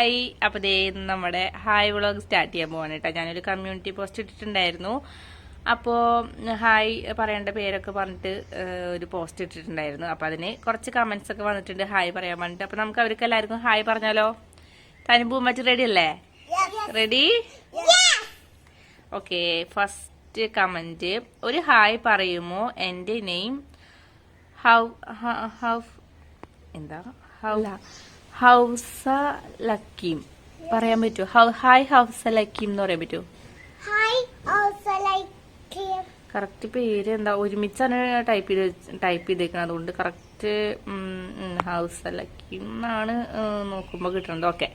Hi. അപ്പോൾ ദേ നമ്മുടെ hi vlog start ചെയ്യാൻ പോവാണ് കേട്ടോ. ഞാനൊരു കമ്മ്യൂണിറ്റി പോസ്റ്റ് ഇട്ടിട്ടുണ്ടായിരുന്നു. അപ്പോൾ ഹായ് പറയേണ്ട പേരൊക്കെ പറഞ്ഞിട്ട് ഒരു പോസ്റ്റ് ഇട്ടിട്ടുണ്ടായിരുന്നു. അപ്പോൾ അതിന് കുറച്ച് കമൻസ് ഒക്കെ വന്നിട്ടുണ്ട്. ഹായ് പറയാൻ വേണ്ടിട്ട്. അപ്പോൾ നമുക്ക് അവർക്ക് എല്ലാവർക്കും ഹായ് പറഞ്ഞാലോ? തനുപൂ മറ്റു റെഡി അല്ലേ? റെഡി ഓക്കെ ഫസ്റ്റ് കമന്റ് ഒരു ഹായ് പറയുമോ? എന്റെ നെയിം ഹൗ ഹൗ എന്താ? ഹൗ ഹൗസ ലക്കീം. പറയാൻ പറ്റുമോ ഹായ് ഹൗസ ലക്കീം എന്ന് പറയാൻ പറ്റുമോ. കറക്റ്റ് പേര് എന്താ? ഒരുമിച്ചാണ് ടൈപ്പ് ചെയ്ത് ടൈപ്പ് ചെയ്തേക്കുന്നത് അതുകൊണ്ട് കറക്റ്റ് ഹൗസ ലക്കീം എന്നാണ് നോക്കുമ്പോൾ കിട്ടുന്നത് ഓക്കെ.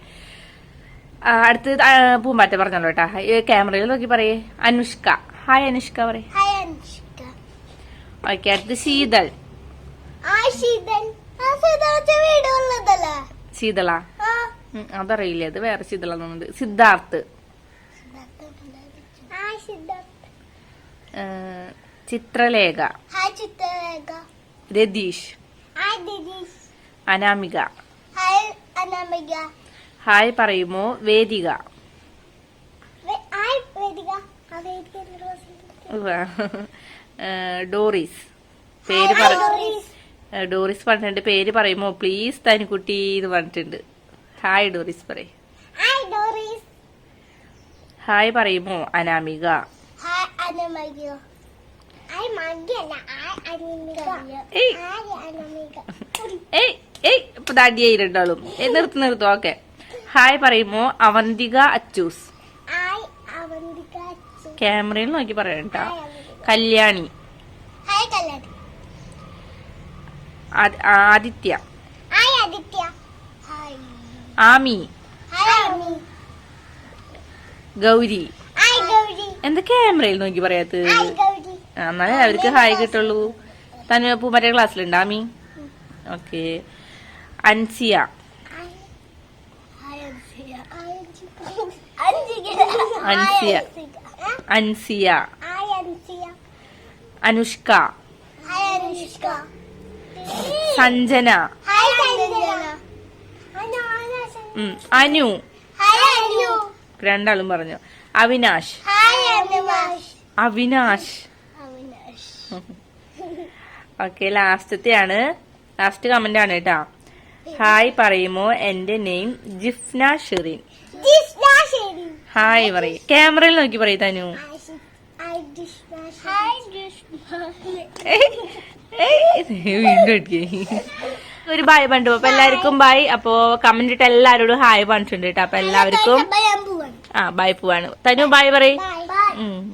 അടുത്ത് പൂമ്പാറ്റ പറഞ്ഞല്ലോ കേട്ടാ. ക്യാമറയിൽ നോക്കി പറയേ. അനുഷ്ക. ഹായ് അനുഷ്ക പറയേ. ഓക്കെ അടുത്ത് ശീതൽ. Hi Sheetan. ആ സിദ്ധാർത്ഥ വീട് ഉള്ളതല്ലേ ശീതള. അതറിയില്ല അത് വേറെ ശീതള എന്നുണ്ട് സിദ്ധാർത്ഥ്. ചിത്രലേഖ. രതീഷ്. അനാമിക. ഹായ് പറയുമോ വേദിക. ഡോറിസ്. പേര് പറ ഡോറീസ്. പറഞ്ഞിട്ടുണ്ട് പേര് പറയുമോ പ്ലീസ് തനിക്കുട്ടി എന്ന് പറഞ്ഞിട്ടുണ്ട്. ഹായ് ഡോറിസ് പറയും. ഹായ് പറയുമോ അനാമിക. ഹായ് അനാമിക. നിർത്തു ഓക്കെ. ഹായ് പറയുമോ അവന്തിക അച്ചൂസ്. ക്യാമറയിൽ നോക്കി പറയണ്ട കല്യാണി. ഹായ് കല്യാണി. ആദിത്യ. ആമി. ഗൗരി. എന്താ ക്യാമറയിൽ നോക്കി ആ, എന്നാലേ അവർക്ക് ഹായ് കിട്ടുള്ളൂ. തന്നെ പൂമറ്റ ക്ലാസ്സിലുണ്ട് ആമി? ഓക്കെ. അൻസിയ. അൻസിയ. അൻസിയ. അനുഷ്ക. അനുഷ്ക. സഞ്ജന. അനു. രണ്ടാളും പറഞ്ഞു. അവിനാശ്. അവിനാശ്. ഓക്കെ ലാസ്റ്റത്തെയാണ്. ലാസ്റ്റ് കമന്റ് ആണ് കേട്ടാ. ഹായ് പറയുമോ? എന്റെ നെയിം ജിഫ്ന ഷെറിൻ. ഹായ് പറയും. ക്യാമറയിൽ നോക്കി പറയൂ തനു. വീണ്ടും ഒരു ബായ് പണ്ടു. അപ്പൊ എല്ലാവർക്കും ബായ് അപ്പൊ കമന്റ് ഇട്ട് എല്ലാരോടും ഹായ് പറഞ്ഞിട്ടുണ്ട് കേട്ടോ അപ്പൊ എല്ലാവർക്കും ആ ബായ് പോവാണ്. തനു ബായ് പറയും.